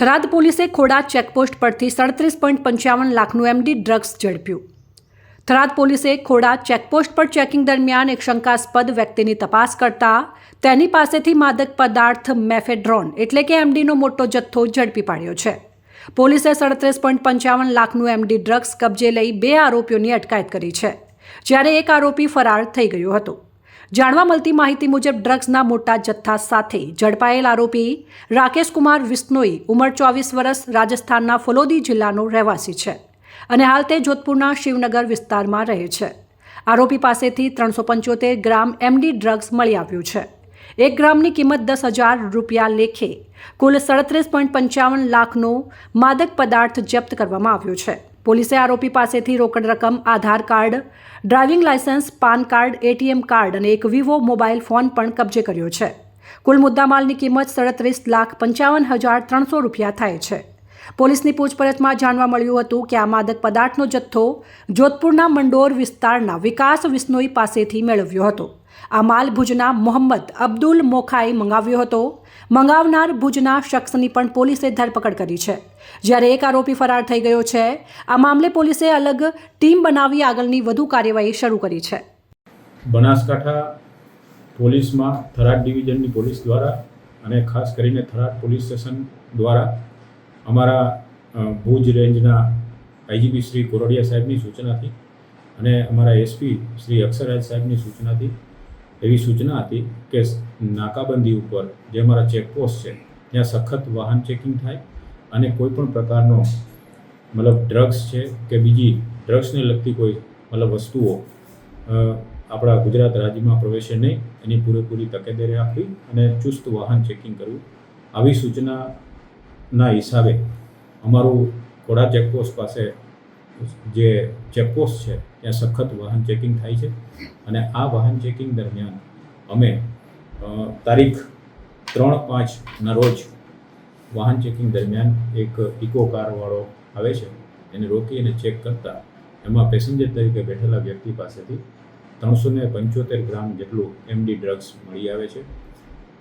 થરાદ પોલીસે ખોડા ચેકપોસ્ટ પરથી સડત્રીસ પોઈન્ટ પંચાવન લાખનું એમડી ડ્રગ્સ ઝડપ્યું. થરાદ પોલીસે ખોડા ચેકપોસ્ટ પર ચેકિંગ દરમિયાન એક શંકાસ્પદ વ્યક્તિની તપાસ કરતા તેની પાસેથી માદક પદાર્થ મેફેડ્રોન એટલે કે એમડીનો મોટો જથ્થો ઝડપી પાડ્યો છે. પોલીસે સડત્રીસ પોઈન્ટ પંચાવન લાખનું એમડી ડ્રગ્સ કબજે લઈ બે આરોપીઓની અટકાયત કરી છે, જ્યારે એક આરોપી ફરાર થઈ ગયો હતો. જાણવા મળતી માહિતી મુજબ ડ્રગ્સના મોટા જથ્થા સાથે ઝડપાયેલ આરોપી રાકેશ કુમાર વિસ્નોઈ, ઉંમર ચોવીસ વર્ષ, રાજસ્થાનના ફલોદી જિલ્લાનો રહેવાસી છે અને હાલ તે જોધપુરના શિવનગર વિસ્તારમાં રહે છે. આરોપી પાસેથી ત્રણસો પંચોતેર ગ્રામ એમડી ડ્રગ્સ મળી આવ્યું છે. એક ગ્રામની કિંમત દસ હજાર રૂપિયા લેખે કુલ સડત્રીસ પોઈન્ટ પંચાવન લાખનો માદક પદાર્થ જપ્ત કરવામાં આવ્યો છે. પોલીસે આરોપી પાસેથી રોકડ રકમ, Aadhaar card, driving license PAN card, ATM card અને એક વિવો મોબાઈલ ફોન પણ કબજે કર્યો છે. કુલ મુદ્દામાલની કિંમત સડત્રીસ લાખ પંચાવન હજાર ત્રણસો રૂપિયા થાય છે. પોલીસની પૂછપરછમાં જાણવા મળ્યું હતું કે આ માદક પદાર્થનો જથ્થો જોધપુરના મંડોર વિસ્તારના વિકાસ વિસ્નોઈ પાસેથી મેળવ્યો હતો. આ માલ ભુજના મોહમ્મદ અબ્દુલ મોખાએ મંગાવ્યો હતો. મંગાવનાર ભુજના શખ્સની પણ પોલીસે ધરપકડ કરી છે. જ્યારે એક આરોપી ફરાર થઈ ગયો છે, આ મામલે પોલીસે અલગ ટીમ બનાવી આગળની વધુ કાર્યવાહી શરૂ કરી છે. બનાસકાંઠા પોલીસમાં થરાદ ડિવિઝનની પોલીસ દ્વારા અને ખાસ કરીને થરાદ પોલીસ સ્ટેશન દ્વારા અમારા ભુજ રેન્જના આઈજીપી શ્રી કોરડિયા સાહેબની સૂચનાથી અને અમારા એસપી શ્રી અક્ષરાજ સાહેબની સૂચનાથી એવી સૂચના હતી કે નાકાબંધી ઉપર જે અમારા ચેકપોસ્ટ છે, ત્યાં સખત વાહન ચેકિંગ થાય અને કોઈ પણ પ્રકારનો મતલબ ડ્રગ્સ છે કે બીજી ડ્રગ્સને લગતી કોઈ મતલબ વસ્તુઓ આપણા ગુજરાત રાજ્યમાં પ્રવેશે નહીં, એની પૂરેપૂરી તકેદારી રાખવી અને ચુસ્ત વાહન ચેકિંગ કરવું. આવી સૂચનાના હિસાબે અમારું ઘોડા ચેકપોસ્ટ પાસે જે ચેકપોસ્ટ છે, ત્યાં સખત વાહન ચેકિંગ થાય છે. અને આ વાહન ચેકિંગ દરમિયાન અમે તારીખ ત્રણ પાંચના રોજ વાહન ચેકિંગ દરમિયાન એક ઇકો કારવાળો આવે છે, એને રોકી અને ચેક કરતા એમાં પેસેન્જર તરીકે બેઠેલા વ્યક્તિ પાસેથી ત્રણસો ને પંચોતેર ગ્રામ જેટલું એમડી ડ્રગ્સ મળી આવે છે.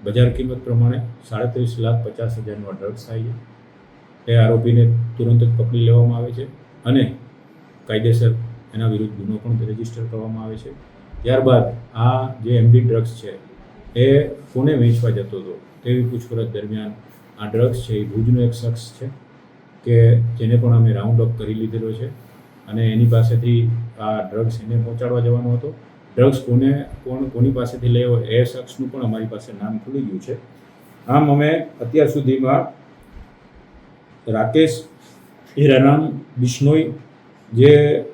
બજાર કિંમત પ્રમાણે સાડત્રીસ લાખ પચાસ હજારનો ડ્રગ્સ થાય છે. એ આરોપીને તુરંત જ પકડી લેવામાં આવે છે. અને કાયદેસર એના વિરુદ્ધ ગુનો પણ રજિસ્ટર કરવામાં આવે છે. ત્યારબાદ આ જે એમડી ડ્રગ્સ છે, એ કોને વેચવા જતો હતો તેવી પૂછપરછ દરમિયાન આ ડ્રગ્સ છે એ ભુજનો એક શખ્સ છે કે જેને પણ અમે રાઉન્ડ અપ કરી લીધેલો છે અને એની પાસેથી આ ડ્રગ્સ એને પહોંચાડવા જવાનો હતો. ડ્રગ્સ કોને, કોણ, કોની પાસેથી લેવો એ શખ્સનું પણ અમારી પાસે નામ ખુલી ગયું છે. આમ અમે અત્યાર સુધીમાં રાકેશ હીરારામ બિશ્નોઈ જે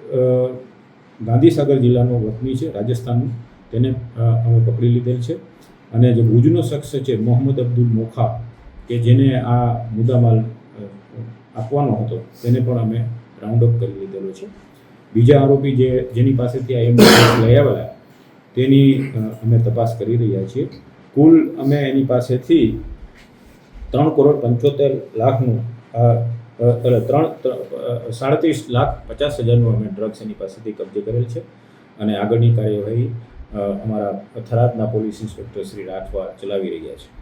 ગાંધીસાગર જિલ્લાનો વતની છે, રાજસ્થાનનું, તેને અમે પકડી લીધેલ છે. અને જે ભુજનો શખ્સ છે, મોહમ્મદ અબ્દુલ મોખા, કે જેને આ મુદ્દામાલ આપવાનો હતો, તેને પણ અમે રાઉન્ડ અપ કરી લીધેલો છે. બીજા આરોપી જે, જેની પાસેથી આ એમ લઈ આવેલા, તેની અમે તપાસ કરી રહ્યા છીએ. કુલ અમે એની પાસેથી ત્રણ કરોડ પંચોતેર લાખનું ત્રણ સાડત્રીસ લાખ પચાસ હજારનું અમે ડ્રગ્સ એની પાસેથી કબજે કરેલ છે. અને આગળની કાર્યવાહી અમારા થરાદના પોલીસ ઇન્સ્પેક્ટર શ્રી રાઠવા ચલાવી રહ્યા છે.